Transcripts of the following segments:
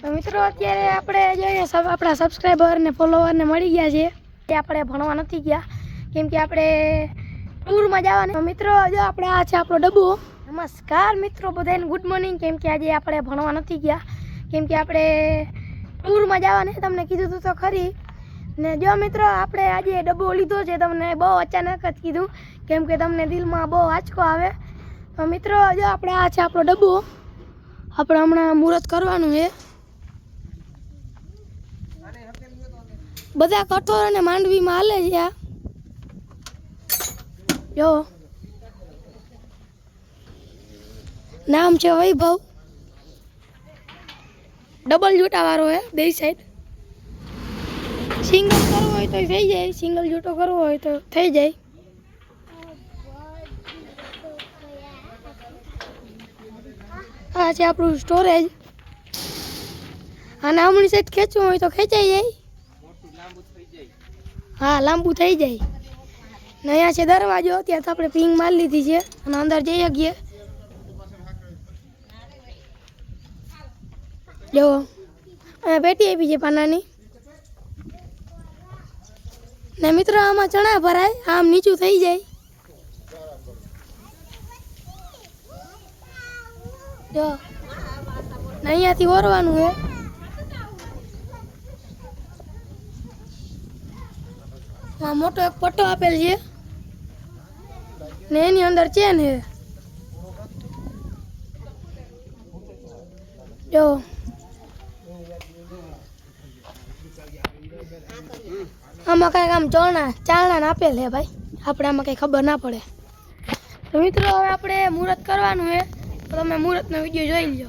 તો મિત્રો, અત્યારે આપણે જોઈએ આપણા સબસ્ક્રાઈબર ને ફોલોવર ને મળી ગયા છે તે આપણે ભણવા નથી ગયા, કેમ કે આપણે ટૂરમાં જવાના. મિત્રો, જો આપણે આ છે આપણો ડબ્બો. નમસ્કાર મિત્રો, બધાને ગુડ મોર્નિંગ કેમ કે આજે આપણે ભણવા નથી ગયા, કેમ કે આપણે ટૂરમાં જવાને તમને કીધું હતું તો ખરી. ને જો મિત્રો, આપણે આજે ડબ્બો લીધો છે, તમને બહુ અચાનક જ કીધું, કેમ કે તમને દિલમાં બહુ આંચકો આવે. તો મિત્રો, જો આપણે આ છે આપણો ડબ્બો, આપણે હમણાં મુહૂર્ત કરવાનું છે. બધા કઠોર અને માંડવીમાં હાલે છે આ. જો. નામ છે વૈભવ. ડબલ જૂટાવાળો હે, બે સાઈડ સિંગલ કરવો હોય તો થઈ જાય સિંગલ જૂટો કરવો હોય તો થઈ જાય. આ છે આપણું સ્ટોરેજ અને આમણી સાઈડ ખેંચવું હોય તો ખેંચાઈ જાય. હા, લાંબુ થઈ જાય. ને અહીંયા છે દરવાજો, ત્યાં તો આપણે પિંગ મારી લીધી છે અને અંદર જઈ શકીએ. જો, અહીંયા પેટી આપી છે પાનાની. ને મિત્રો, આમાં ચણા ભરાય, આમ નીચું થઈ જાય. જો અહીંયાથી ઓરવાનું છે. આ મોટો એક પટ્ટો આપેલ છે. ને એની અંદર ચેન છે. જો. આમાં કાંઈક આમ ચણા ચાલણા ને આપેલ છે ભાઈ. આપણે આમાં કંઈ ખબર ના પડે. તો મિત્રો, હવે આપણે મુહૂર્ત કરવાનું છે. તો તમે મુહૂર્તનો વીડિયો જોઈ લો.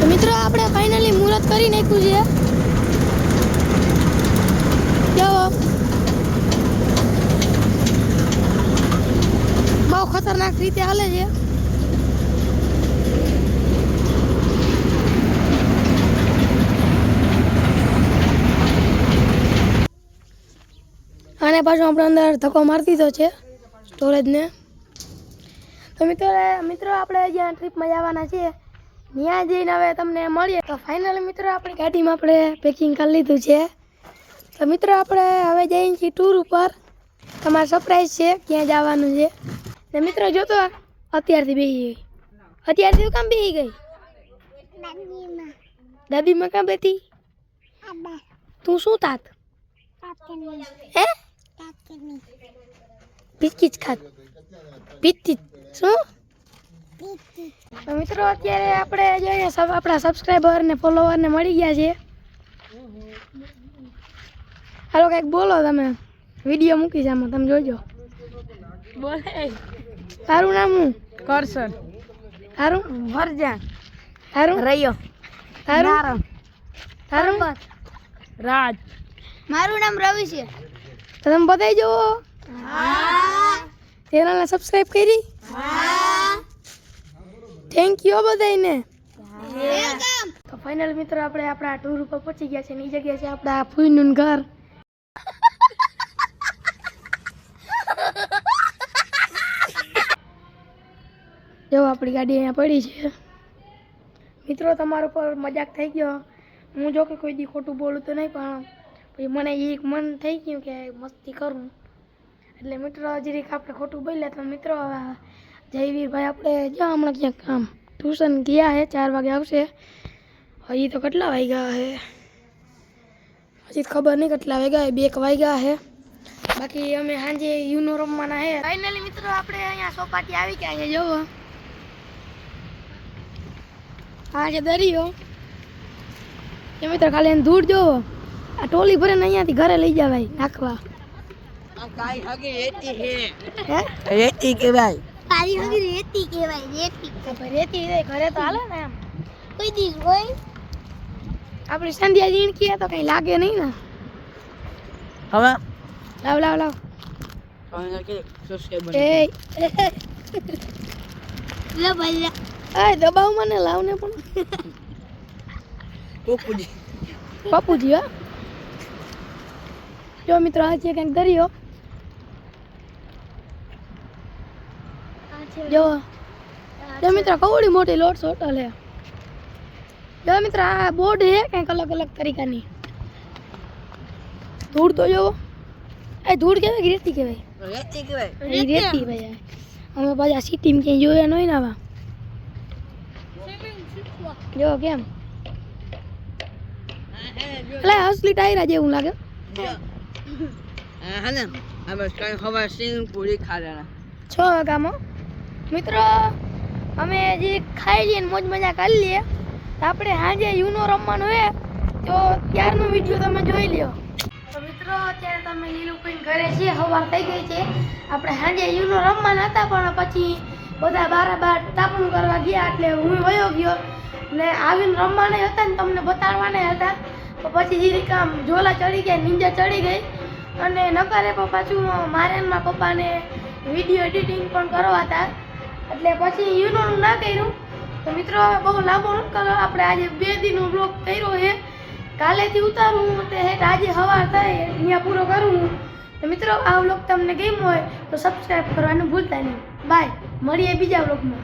તો મિત્રો આપણે ફાઇનલી મુહૂર્ત કરી નાખ્યું છે. બહુ ખતરનાક રીતે હાલે છે. અને પાછું આપણે અંદર ધક્કો મારી દીધો છે સ્ટોરેજને તો મિત્રો મિત્રો, આપણે જ્યાં ટ્રીપમાં જવાના છીએ ત્યાં જઈને હવે તમને મળીએ. તો ફાઇનલ મિત્રો આપણી ગાડીમાં આપણે પેકિંગ કરી લીધું છે. તો મિત્રો આપણે હવે જઈએ છીએ ટૂર ઉપર. તમારે સરપ્રાઈઝ છે ક્યાં જવાનું છે. ને મિત્રો જોતો અત્યારથી બેસી ગઈ. અત્યારથી કામ બેસી ગઈ? દાદીમાં કામ બેઠી? તું શું તાત? હે? પિચકીચ ખાત. પિચકીચ. શું? તો મિત્રો અત્યારે આપણે જોઈએ આપણા સબસ્ક્રાઈબર ને ફોલોવર ને મળી ગયા છે હાલો કંઈક બોલો તમે. વીડિયો મૂકીશ આમાં તમે જોજો. બોલે. તારું નામ હું કરશન. તારું? વરજા. તારું? રૈયો. તારું? તારું? રાજ. મારું નામ રવિ છે. તો તમે બતાવી જુઓ. ચેનલને સબસ્ક્રાઈબ કરી. થેન્ક યુ બધાને તો ફાઇનલ મિત્રો આપણે આપણા ટૂર ઉપર પહોંચી ગયા છે ને એ જગ્યા છે આપણા ફૂઈનું ઘર. જો આપણી ગાડી અહીંયા પડી છે. મિત્રો તમારો પર મજાક થઈ ગયો. હું જો કે કોઈ દી ખોટું બોલું તો નહીં પણ પછી મને એક મન થઈ ગયું કે મસ્તી કરું. એટલે મિત્રો હજી આપણે ખોટું બોલ્યા તો મિત્રો હવે જયવીરભાઈ આપણે જો હમણાં ક્યાંક આમ ટ્યુશન ગયા છે ચાર વાગે આવશે. હજી તો કેટલા વાગ્યા છે હજી ખબર નહીં કેટલા વાગ્યા બે એક વાગ્યા છે બાકી અમે સાંજે યુનો રમવાના હે. ફાઇનલી મિત્રો આપણે અહીંયા સોપાટી આવી ગયા છે જોવો. આ છે દરિયો. એ મિત્રો ખાલી એને દૂર જોવો. આ ટોલી ભરીને અહીંયાથી ઘરે લઈ જવાય નાખવા. કાઈ હગી રેતી હે. હે? રેતી કહેવાય. તારી હજી રેતી કહેવાય રેતી. રેતી રે ઘરે તો હાલે ને એમ. કોઈ દી હોય. આપણે સંધ્યા જીણકી તો કઈ લાગે નહીં ને. હવે? લાવ લાવ લાવ. દબાવ મને લાવ ને પણ. પોપુજી બાપુજી હા. જો મિત્રો આજે કંઈક દરિયો જો. જો મિત્રો કવડી મોટી લોટ્સ હોટલ હે જો મિત્રો આ બોર્ડ હે કંઈક અલગ અલગ તરીકાની. ધૂળ તો જોવો. એ ધૂળ કહેવાય કે રેતી કહેવાય રેતી કહેવાય રેતી ભાઈ અમે પાછા સિટીમાં ક્યાંય જોયા નહીં ને આવા. જો કેમ? એટલે અસલી ટાયરા જેવું લાગે. હા ને. અમે કઈ ખબર સિંગ પૂરી ખાધા છ વાગ્યામાં મિત્રો, અમે જે ખાઈ લઈએ મોજ મજા કરી લઈએ આપણે સાંજે યુનો રમવાનું હોય તો ત્યારનો વીડિયો તમે જોઈ લ્યો. તો મિત્રો, અત્યારે તમે લીલું ઘરે છે સવાર થઈ ગઈ છે. આપણે સાંજે યુનો રમવાના હતા, પણ પછી બધા બાર બાર તાપણું કરવા ગયા, એટલે હું વયો ગયો. ને આવીને રમવાના હતા ને તમને બતાડવાના હતા. તો પછી જીરીક કામ ઝોલા ચડી ગયા, નીંજા ચડી ગઈ. અને નકારે પણ પાછું મારે મારા પપ્પાને વીડિયો એડિટિંગ પણ કરવા હતા. એટલે પછી યુનોનું ના કર્યું. તો મિત્રો બહુ લાંબો ન કરો. આપણે આજે બે દિનનો બ્લોગ કર્યો છે. કાલેથી ઉતારું તે હેઠ આજે સવાર થાય, અહીંયા પૂરો કરું તો મિત્રો, આ બ્લોગ તમને ગમ્યો હોય તો સબસ્ક્રાઈબ કરવાનું ભૂલતા નહીં. બાય મળીએ બીજા બ્લોગમાં